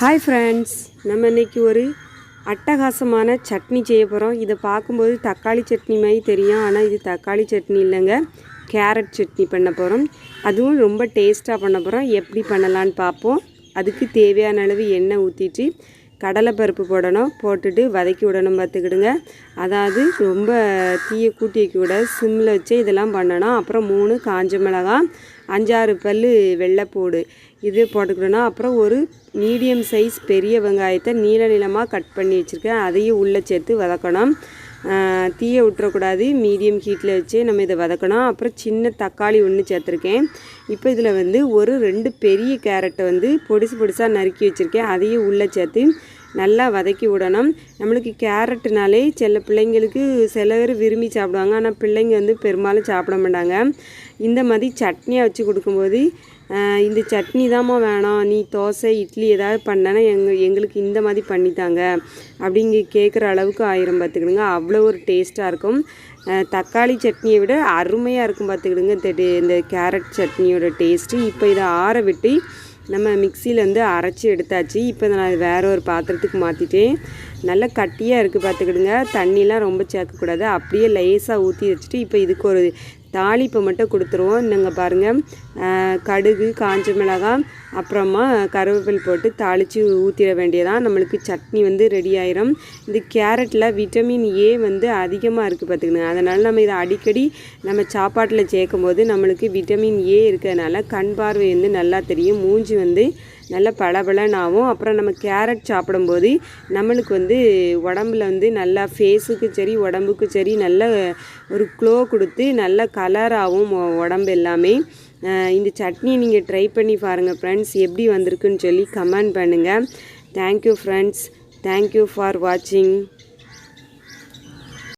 Hi friends நம்ம இன்னைக்கு ஒரு அட்டகாசமான சட்னி செய்ய போகிறோம் இதை பார்க்கும்போது தக்காளி சட்னி மாதிரி தெரியும். ஆனால் இது தக்காளி சட்னி இல்லைங்க. கேரட் சட்னி பண்ண போகிறோம் அதுவும் ரொம்ப டேஸ்ட்டாக பண்ண போகிறோம் எப்படி பண்ணலான்னு பார்ப்போம். அதுக்கு தேவையான அளவு எண்ணெய் ஊற்றிட்டு கடலைப்பருப்பு போடணும். போட்டுட்டு வதக்கி விடணும் பார்த்துக்கிடுங்க. அதாவது ரொம்ப தீயை கூட்டி கூட சிம்மில் வச்சு இதெல்லாம் பண்ணணும். அப்புறம் மூணு காஞ்ச மிளகாய் அஞ்சாறு பல் வெள்ளைப்பூடு இது போட்டுக்கிடணும் அப்புறம் ஒரு மீடியம் சைஸ் பெரிய வெங்காயத்தை நீள நீளமாக கட் பண்ணி வச்சுருக்கேன். அதையும் உள்ளே சேர்த்து வதக்கணும். தீயை விட்டுறக்கூடாது மீடியம் ஹீட்டில் வச்சு நம்ம இதை வதக்கணும். அப்புறம் சின்ன தக்காளி ஒன்று சேர்த்துருக்கேன். இப்போ இதில் வந்து ஒரு ரெண்டு பெரிய கேரட்டை வந்து பொடிசு பொடிசாக நறுக்கி வச்சுருக்கேன். அதையும் உள்ளே சேர்த்து நல்லா வதக்கி விடணும். நம்மளுக்கு கேரட்டுனாலே சில பிள்ளைங்களுக்கு சில பேர் விரும்பி சாப்பிடுவாங்க. ஆனால் பிள்ளைங்க வந்து பெரும்பாலும் சாப்பிட மாட்டாங்க. இந்த மாதிரி சட்னியாக வச்சு கொடுக்கும்போது இந்த சட்னி தாம்மா வேணாம். நீ தோசை இட்லி ஏதாவது பண்ணனா எங்க எங்களுக்கு இந்த மாதிரி பண்ணித்தாங்க அப்படிங்க கேட்குற அளவுக்கு ஆயிரம் பார்த்துக்கிடுங்க. அவ்வளோ ஒரு டேஸ்ட்டாக இருக்கும். தக்காளி சட்னியை விட அருமையாக இருக்கும் பார்த்துக்கிடுங்க. இந்த கேரட் சட்னியோட டேஸ்ட்டு. இப்போ இதை ஆற விட்டு நம்ம மிக்சியில் வந்து அரைச்சி எடுத்தாச்சு. இப்போ நான் வேறு ஒரு பாத்திரத்துக்கு மாற்றிட்டேன் நல்லா கட்டியாக இருக்குது பார்த்துக்கிடுங்க தண்ணிலாம் ரொம்ப சேர்க்கக்கூடாது. அப்படியே லேசாக ஊற்றி வச்சுட்டு இப்போ இதுக்கு ஒரு தாளிப்பு மட்டும் கொடுத்துருவோம். இன்னுங்க பாருங்கள் கடுகு காஞ்ச மிளகாய் அப்புறமா கருவேப்பில் போட்டு தாளித்து ஊற்றிட வேண்டியதான் நம்மளுக்கு சட்னி வந்து ரெடி ஆயிரும். இந்த கேரட்டில் விட்டமின் ஏ வந்து அதிகமாக இருக்குது பார்த்துக்கணுங்க அதனால் நம்ம இதை அடிக்கடி நம்ம சாப்பாட்டில் சேர்க்கும் போது நம்மளுக்கு விட்டமின் ஏ இருக்கிறதுனால கண் பார்வை வந்து நல்லா தெரியும். மூஞ்சி வந்து நல்ல பளபளன்னு ஆகும் அப்புறம் நம்ம கேரட் சாப்பிடும்போது நம்மளுக்கு வந்து உடம்புல வந்து நல்லா ஃபேஸுக்கு சரி உடம்புக்கு சரி நல்ல ஒரு க்ளோ கொடுத்து நல்ல கலராகவும் உடம்பு எல்லாமே. இந்த சட்னியை நீங்கள் ட்ரை பண்ணி பாருங்கள் ஃப்ரெண்ட்ஸ் எப்படி வந்திருக்குன்னு சொல்லி கமெண்ட் பண்ணுங்கள் தேங்க்யூ ஃப்ரெண்ட்ஸ் தேங்க்யூ ஃபார் வாட்சிங்